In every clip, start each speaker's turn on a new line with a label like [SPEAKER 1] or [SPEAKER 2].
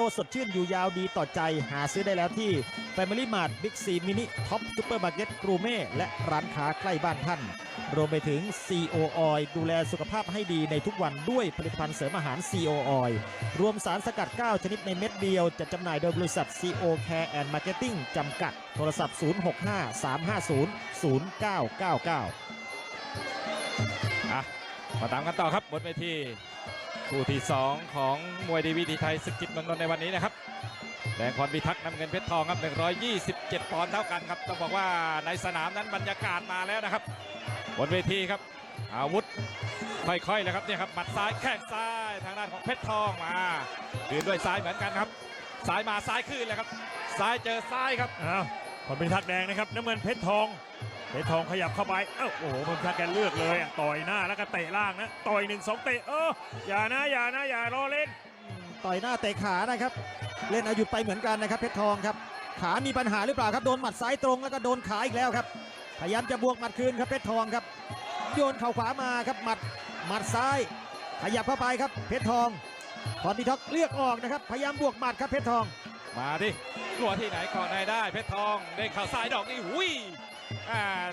[SPEAKER 1] โตสดชื่นอยู่ยาวดีต่อใจหาซื้อได้แล้วที่ Family Mart Big C Mini Top Supermarket กรูเม่และร้านค้าใกล้บ้านท่าน รวมไปถึง CO Oil ดูแลสุขภาพให้ดีในทุกวันด้วยผลิตภัณฑ์เสริมอาหาร CO Oil รวมสารสกัด 9 ชนิดในเม็ดเดียว จัดจำหน่ายโดยบริษัท CO Care and Marketing จำกัด โทรศัพท์ 065 350 0999
[SPEAKER 2] อะ มาตามกันต่อครับบนเวทีคู่ที่ 2 ของมวยดีวีดีไทยศึกจิตเมืองนนในวันนี้นะครับแดงพรพิทักษ์นำเงินเพชรทองครับ 127 ปอนด์เท่ากันครับต้องบอกว่าในสนามนั้นบรรยากาศมาแล้วนะครับ บนเวทีครับ อาวุธค่อยๆเลยครับเนี่ยครับหมัดซ้ายแข้งซ้ายทางด้านของเพชรทองมาคืนด้วยซ้ายเหมือนกันครับซ้ายมาซ้ายคืนเลยครับซ้ายเจอซ้ายครับ
[SPEAKER 3] อ้าวผลเป็นทักแดงนะครับน้ำเงินเพชรทอง เพชรทองขยับเข้าไป เอ้าโอ้โหผลทักแกเลือกเลยอะต่อยหน้าแล้วก็เตะล่างนะ ต่อยหนึ่งสองเตะเอออย่านะอย่านะอย่ารอเล่น
[SPEAKER 1] ต่อยหน้าเตะขานะครับ เล่นเอาหยุดไปเหมือนกันนะครับเพชรทองครับ ขามีปัญหาหรือเปล่าครับ โดนหมัดซ้ายตรงแล้วก็โดนขาอีกแล้วครับ พยายามจะบวกหมัดคืนครับเพชรทองครับ โยนเข่าขวามาครับ หมัด หมัดซ้าย ขยับเข้าไปครับ เพชรทองพรพิทักษ์เรียกออกนะครับ พยายามบวกหมัดครับเพชรทอง
[SPEAKER 2] มาดิกลัวที่ไหนก่อนในได้เพชรทองเด้งเข่าซ้ายดอกนี้หุยอ่า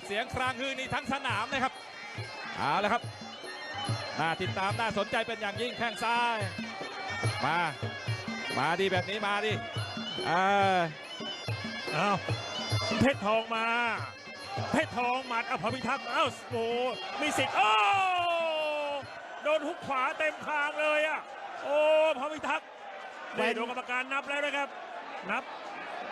[SPEAKER 2] เสียงครางฮือนี่ทั้งสนามเลยครับเอาละครับน่าติดตามน่าสนใจเป็นอย่างยิ่งแข้งซ้าย มา มาดีแบบนี้มาดิอ่า
[SPEAKER 3] อ้าวเพชรทองมา เพชรทองหมัดเอาพรพิทักษ์เอ้าโอ้โหมีสิทธิ์โอ้โดนหุกขวาเต็มคางเลยอะโอ้พรพิทักษ์ได้โดนกรรมการนับแล้วนะครับ นับ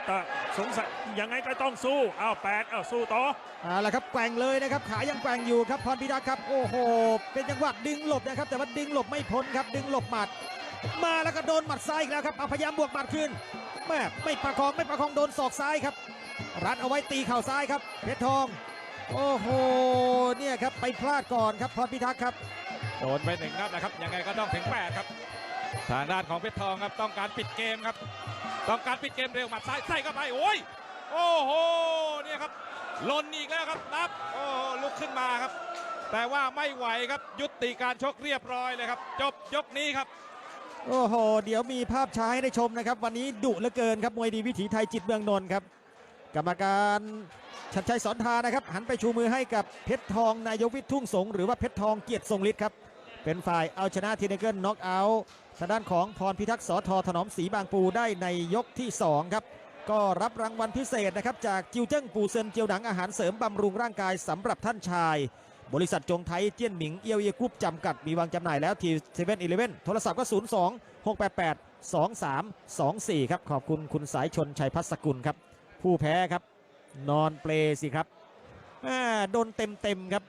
[SPEAKER 3] แต่สงสัยยังไงก็ต้องสู้อ้าวแปดอ้าวสู้ต่อ
[SPEAKER 1] เอาละครับแกว่งเลยนะครับขายังแกว่งอยู่ครับพรพิทักษ์ครับโอ้โห เป็นจังหวะดึงหลบนะครับ แต่ว่าดึงหลบไม่พ้นครับ ดึงหลบหมัด มาแล้วก็โดนหมัดซ้ายอีกแล้วครับเอาพยายามบวกหมัดคืนแม่ไม่ประคองไม่ประคองโดนศอกซ้ายครับ รัดเอาไว้ตีเข่าซ้ายครับเพชรทอง โอ้โหเนี่ยครับไปพลาดก่อนครับพรพิทักษ์ครับ
[SPEAKER 2] โดนไปหนึ่งนัดนะครับยังไงก็ต้องถึงแปดครับ ทางด้านของเพชรทองครับต้องการปิดเกมครับ ต้องการปิดเกมเร็วหมัดซ้ายใส่เข้าไปโอ้ยโอ้โหเนี่ยครับลนอีกแล้วครับนับโอ้ลุกขึ้นมาครับ แต่ว่าไม่ไหวครับยุติการชกเรียบร้อยเลยครับ จบยกนี้ครับ
[SPEAKER 1] โอ้โห เดี๋ยวมีภาพช้าให้ได้ชมนะครับ วันนี้ดุเหลือเกินครับมวยดีวิถีไทยจิตเมืองนนท์ครับ กรรมการชัดชัยสอนทานะครับ หันไปชูมือให้กับเพชรทองนายกวิทุ่งสงหรือว่าเพชรทองเกียรติทรงฤทธิ์ครับ เป็นฝ่ายเอาชนะทีเนเกิลน็อกเอาท์ทางด้านของพรพิทักษ์สอทอถนอมศรีบางปูได้ในยกที่ 2 ครับ ก็รับรางวัลพิเศษนะครับ จากจิวเจิ้งปูเซินเจียวหนังอาหารเสริมบำรุงร่างกายสำหรับท่านชาย บริษัทจงไทยเจี้ยนหมิงเอียวเอียกรุ๊ปจำกัดมีวางจำหน่ายแล้วที่เซเว่นอีเลเว่นโทรศัพท์ก็ 02 688 2324 ครับ ขอบคุณคุณสายชนชัยพัสกุลครับ ผู้แพ้ครับ นอนเปลสิครับโดนเต็มเต็มๆครับ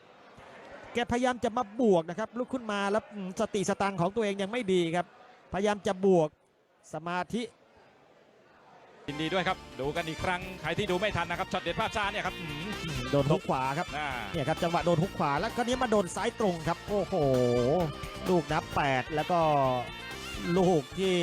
[SPEAKER 1] แกพยายามจะมาบวกนะครับลุกขึ้นมาแล้วอืมสติสตังค์ของตัวเองยังไม่ดีครับ พยายามจะบวกสมาธิ
[SPEAKER 2] ยินดีด้วยครับ ดูกันอีกครั้ง ใครที่ดูไม่ทันนะครับช็อตเด็ดภาพช้าเนี่ยครับอืม
[SPEAKER 1] โดนทุกขวาครับ
[SPEAKER 2] อ่า
[SPEAKER 1] เนี่ยครับจังหวะโดนฮุกขวาแล้วก็นี้มาโดนซ้ายตรงครับ โอ้โห ลูกนับ 8 แล้วก็ลูกที่